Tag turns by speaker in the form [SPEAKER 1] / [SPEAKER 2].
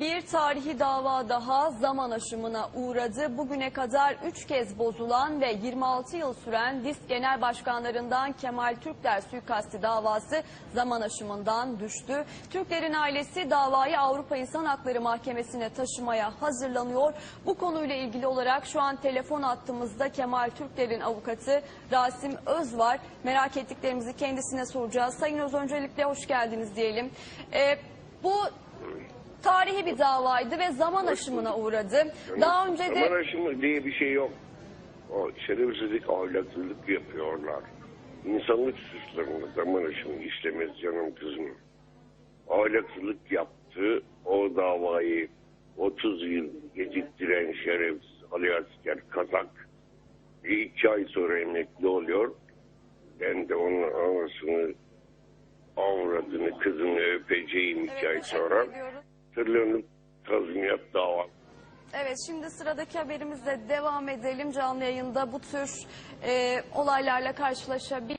[SPEAKER 1] Bir tarihi dava daha zaman aşımına uğradı. Bugüne kadar 3 kez bozulan ve 26 yıl süren DİSK Genel Başkanlarından Kemal Türkler suikasti davası zaman aşımından düştü. Türklerin ailesi davayı Avrupa İnsan Hakları Mahkemesi'ne taşımaya hazırlanıyor. Bu konuyla ilgili olarak şu an telefon attığımızda Kemal Türkler'in avukatı Rasim Öz var. Merak ettiklerimizi kendisine soracağız. Sayın Öz öncelikle hoş geldiniz diyelim. Ee, bu tarihi bir davaydı ve zaman aşımına uğradı. Daha önce de
[SPEAKER 2] Zaman aşımı diye bir şey yok. O şerefsizlik, ahlaksızlık yapıyorlar. İnsanlık suçlarını zaman aşımı işlemez canım kızım. Ahlaksızlık yaptı. O davayı 30 yıl geciktiren şerefsiz Ali Asker Kazak bir iki ay sonra emekli oluyor. Ben de onun anasını avradını kızını öpeceğim iki ay
[SPEAKER 1] Evet,
[SPEAKER 2] sonra.
[SPEAKER 1] ediyoruz.
[SPEAKER 2] Tırlarını tazminat davası
[SPEAKER 1] Evet şimdi sıradaki haberimizle devam edelim. Canlı yayında bu tür e, olaylarla karşılaşabiliriz.